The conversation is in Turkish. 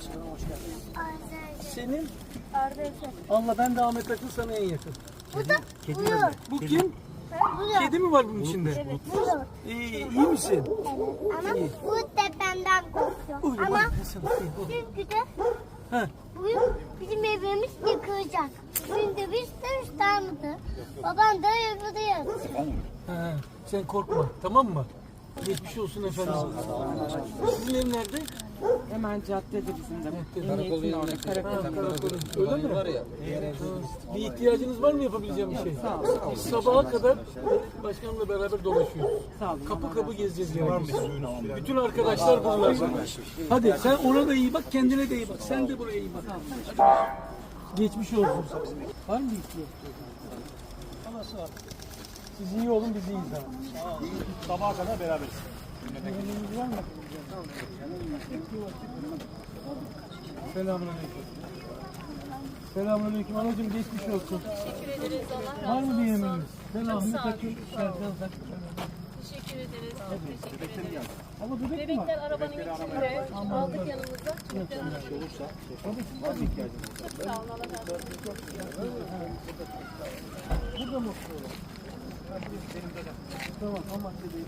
Başkanım hoş geldiniz. Arda Senin? Arda Efe. Allah ben de Ahmet Akın sana en yakın. Bu da Kedi bu. mi? Bu kim? Bu da. Kedi mi var bunun içinde? Evet. Bu da. İyi, iyi misin? Evet. Ama bu tepemden korkuyor. Uy, Ama bak, çünkü de Heh, bu bizim evimiz yıkılacak. Biz de İstanbul'da. Babam da evde he, sen korkma tamam mı? Geçmiş olsun efendim. Sizin ev nerede? Hemen caddede bizim de. Emniyetin orada. Karakol. Öyle mi? Var ya. Bir ihtiyacınız var mı yapabileceğim bir şey? Biz sabaha kadar başkanımla beraber dolaşıyoruz. Sağ olun. Kapı kapı gezeceğiz yani. Bütün arkadaşlar buralar. Hadi sen ona da iyi bak, kendine de iyi bak. Sen de buraya iyi bak. Hadi. Geçmiş olsun. Var mı bir ihtiyaç? Siz iyi olun, biz iyiyiz abi. Sabaha kadar beraberiz. Selamünaleyküm. Selamünaleyküm. Anacığım geçmiş olsun. Teşekkür ederiz. Allah Var razı mı olsun. bir yemeğiniz? Ben Ahmet sağ olun. Akın. Serkan Zak. Teşekkür ederiz. Teşekkür ederiz. Ama bebek mi var? Bebekler arabanın içinde. Aldık yanımıza. Çocuklar aramızda. Çok sağ olun. Allah razı olsun. Burada mı oturuyorlar? Tamam, ama değil.